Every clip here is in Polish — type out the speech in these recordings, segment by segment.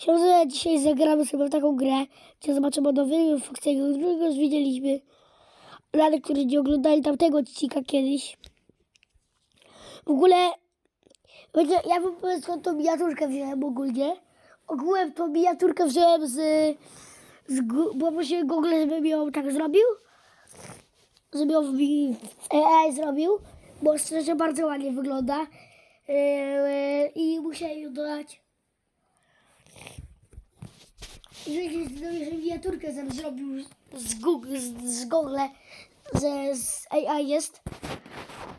Siądę dzisiaj zagramy sobie w taką grę, gdzie zobaczymy nowego Foxiego, którego już widzieliśmy. Tych, którzy nie oglądali tamtego odcinka kiedyś. W ogóle, będzie, ja wam powiem skąd tą miniaturkę wziąłem ogólnie. Ogółem tą miniaturkę wziąłem z, z bo prosiłem Google, żeby mi ją tak zrobił. Żeby ją mi w AI zrobił, bo szczerze bardzo ładnie wygląda. Yy, I musiałem ją dodać. Że miniaturkę sam zrobił z Google, z, z Google, że z AI jest.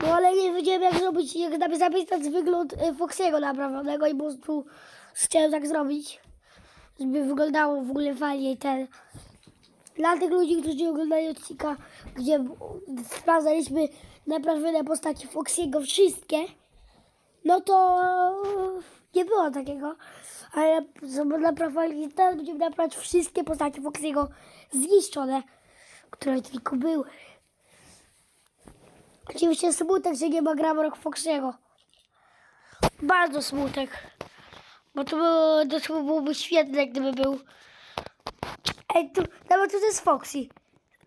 No ale nie wiedziałem jak zrobić, jak zapisać wygląd y, Foxiego naprawionego i po prostu chciałem tak zrobić, żeby wyglądało w ogóle fajnie ten. Dla tych ludzi, którzy oglądają odcinka, gdzie sprawdzaliśmy naprawione postaci Foxiego wszystkie, no to nie było takiego. Ale żeby naprawić, teraz będziemy naprawiać wszystkie postacie Foxiego zniszczone, które tylko były. Oczywiście smutek, że nie ma Gramrock Foxiego. Bardzo smutek. Bo to, było, to byłoby świetne, gdyby był. Ej, tu, nawet tu jest Foxy.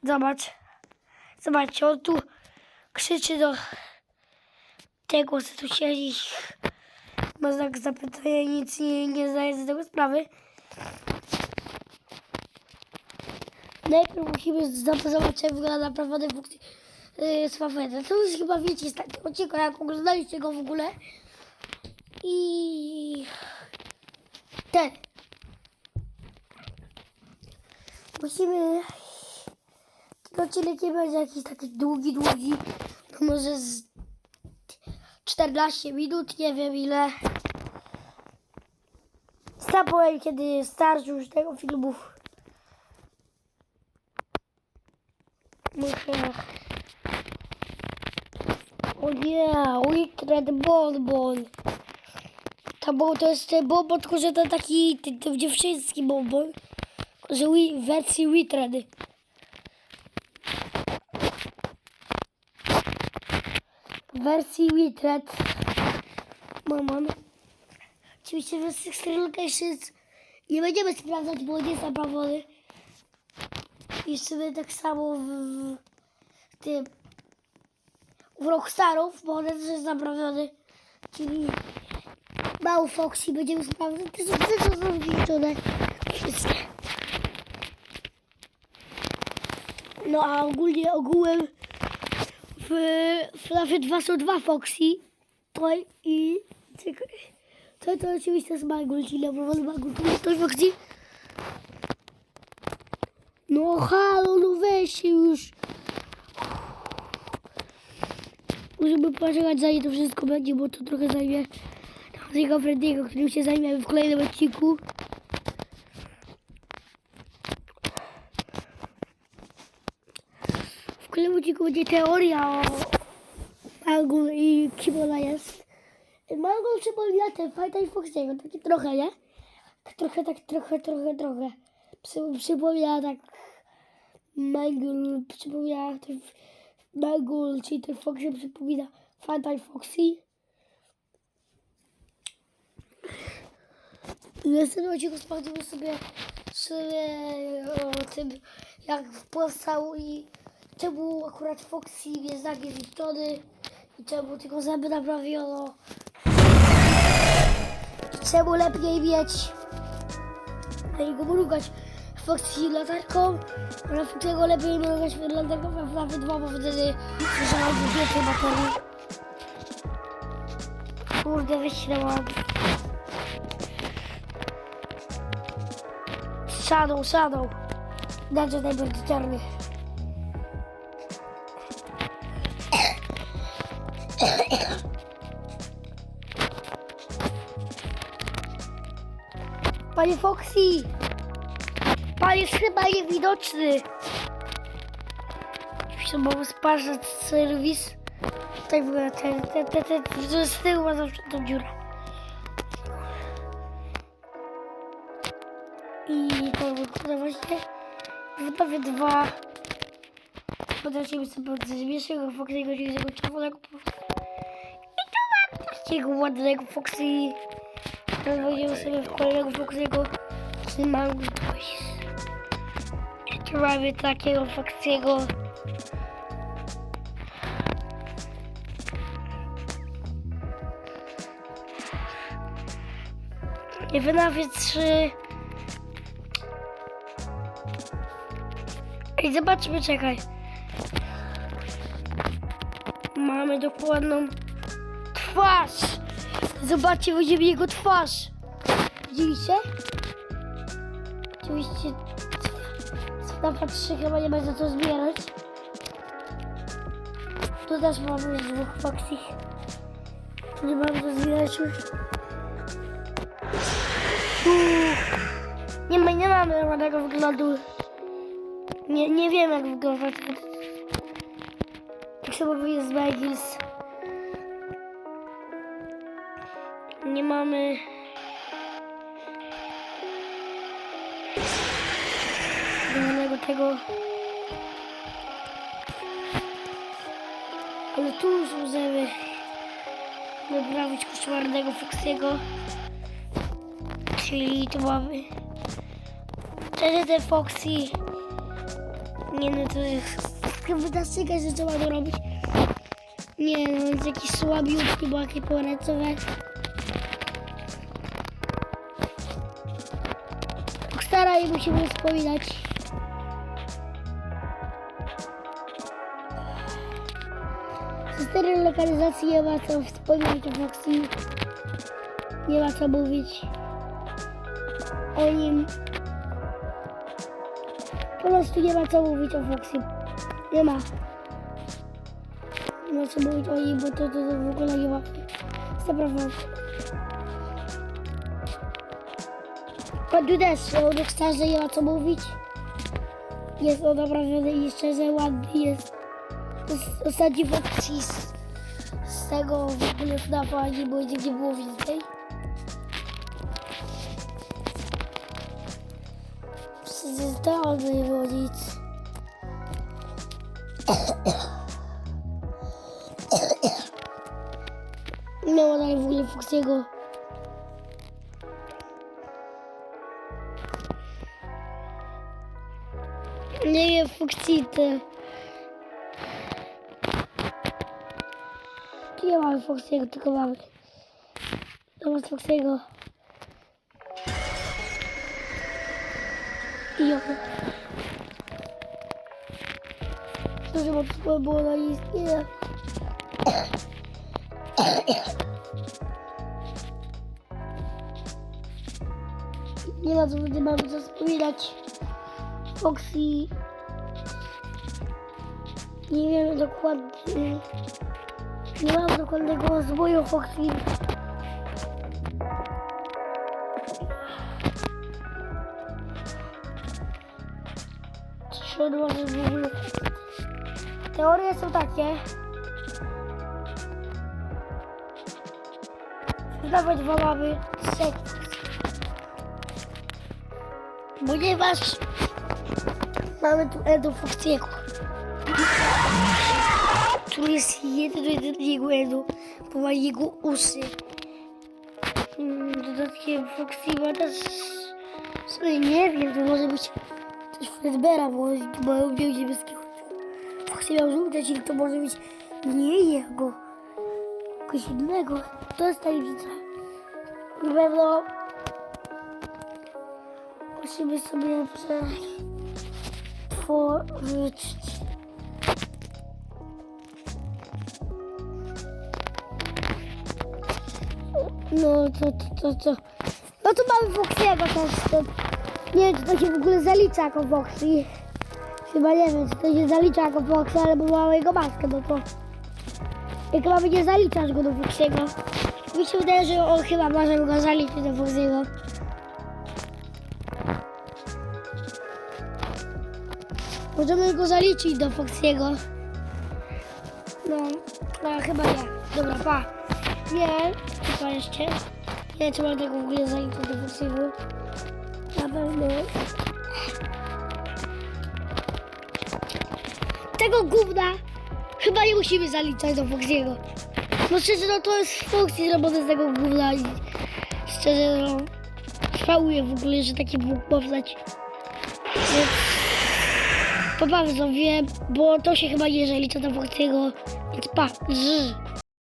Zobacz. Zobaczcie, on tu krzyczy do tego, co tu siedzi. Ma znak zapytania nic nie, nie zdaje z tego sprawy. Najpierw musimy zobaczyć, jak wygląda naprawdę funkcja yy, Swafeta. To już chyba wiecie z takiego odcinka, jak oglądaliście go w ogóle. I ten. Musimy... Ten odcinek nie będzie jakiś taki długi, długi. No może z 14 minut, nie wiem ile. Sam powiem, kiedy starczy już tego filmu. Muszę... O nie, Wicked Bonbon. To, bo, to jest ten bonbon, tylko że to taki ten, ten dziewczyński bonbon. Że w wersji Wicked. Wersji Wicked. Mamon. Oczywiście w Six Locations nie będziemy sprawdzać, bo nie jest naprawiony. I sobie tak samo w, w tym w Rockstarów, bo one też jest naprawiony. Czyli mały Foxy będziemy sprawdzać. Te są co są zniszczone. Wszystkie. No a ogólnie ogółem w FNAFie 2 są dwa Foxy. To i... To, to oczywiście jest Magul, czyli naprawdę Magul. Tu jest też Foxy. No halo, no weź się już. Musimy poczekać zanim to wszystko będzie, bo to trochę zajmie naszego Freddiego, którym się zajmiemy w kolejnym odcinku. W kolejnym odcinku będzie teoria o Magul i kim ona jest. Magul przypomina ten Fighter Foxiego, taki trochę, nie? Trochę, tak trochę, trochę, trochę. Przy, przypomina tak Magul, przypomina ten Magul, czyli ten Foxy przypomina Foxy. I w następnym odcinku sprawdzimy sobie, sobie o tym, jak powstał i czemu akurat Foxy znak jest zniszczony i czemu tylko zęby naprawiono. I czemu lepiej mieć na niego mrugać Foxy latarką, a tego lepiej mrugać latarką na Fluffy 2, bo wtedy zużywam więcej baterii. Kurde, wyślałam. Shadow, Shadow. Dacie najbardziej czarny. Panie Foxy! Pan jest chyba niewidoczny. Mogę sparzać serwis. Tutaj w ogóle ten, ten, ten, ten, ten z tyłu ma zawsze tą dziurę. I to wygląda właśnie w prawie dwa. Potracimy sobie od zmieszczego Foxy'ego, czyli tego czerwonego. I tu mam takiego ładnego Foxy. Teraz wejdziemy sobie w kolejnego Foxiego z Mango. Tu mamy takiego Foxiego. I wynawie 3. I zobaczmy, czekaj. Mamy dokładną twarz. Zobaczcie, widzimy jego twarz. Widzieliście? Oczywiście na 3 chyba nie będzie co zbierać. Tu też mamy już dwóch. Tu nie mamy co zbierać już. Nie, ma, nie mamy ładnego wyglądu. Nie, nie wiem jak wygląda. Tak samo jest Bagels. Nie mamy... Żadnego tego... Ale tu możemy wyprawić koszmarnego Foxiego. Czyli tu mamy... Wtedy te Foxy... Nie no, to jest fantastyka, że trzeba to robić. Nie no, jest jakiś słabiutki, bo jakie pomarańcowe. I musimy wspominać. Z tej lokalizacji nie ma co wspominać o Foxy. Nie ma co mówić o nim. Po prostu nie ma co mówić o Foxy. Nie ma. Nie ma co mówić o nim, bo to, to, to w ogóle nie ma. Zapraszam. Pan o Rockstarze nie ma co mówić. Jest on naprawdę i szczerze ładny jest. Os- Ostatni Foxy z, tego w ogóle FNAFa nie było nigdzie było więcej. To nie było nic. Nie ma dalej w ogóle Foxiego. Foxity. Nie mamy Foxiego, tylko mamy. Zamiast Foxiego. I ja. Dużo mocno było na istnienie. Nie ma co, nie mamy co wspominać. Foxy. Nie wiem dokładnie. Nie mam dokładnego rozwoju Foxy. Co się odłoży w ogóle? Teorie są takie. Nawet wolamy trzech. Ponieważ mamy tu Foxiego. Tu jest jeden do jednego Edo, bo ma jego usy. Mm, Dodatkiem Foxy ma też... Sobie nie wiem, to może być coś Fredbera, bo mają miał niebieskiego. Foxy miał żółte, czyli to może być nie jego, kogoś innego. To jest tajemnica. Na pewno musimy sobie przetworzyć. No to, to, to, to. No to mamy Foxiego też. To, nie wiem, czy to się w ogóle zalicza jako Foxy. Chyba nie wiem, czy to się zalicza jako Foxy, ale bo mamy jego maskę, no to... Jak mamy nie zaliczać go do Foxiego. Mi się wydaje, że on chyba może go zaliczyć do Foxiego. Możemy go zaliczyć do Foxiego. No, no chyba nie. Dobra, pa. Nie, chyba jeszcze. Nie wiem, czy mam tego w ogóle do Foxiego. Na pewno. Tego gówna chyba nie musimy zaliczać do Foxiego. No szczerze, no to jest Foxy zrobione z tego gówna. i szczerze, no, żałuję w ogóle, że taki mógł powstać. Więc po bardzo wiem, bo to się chyba nie liczy na funkcję go, więc pa, ż.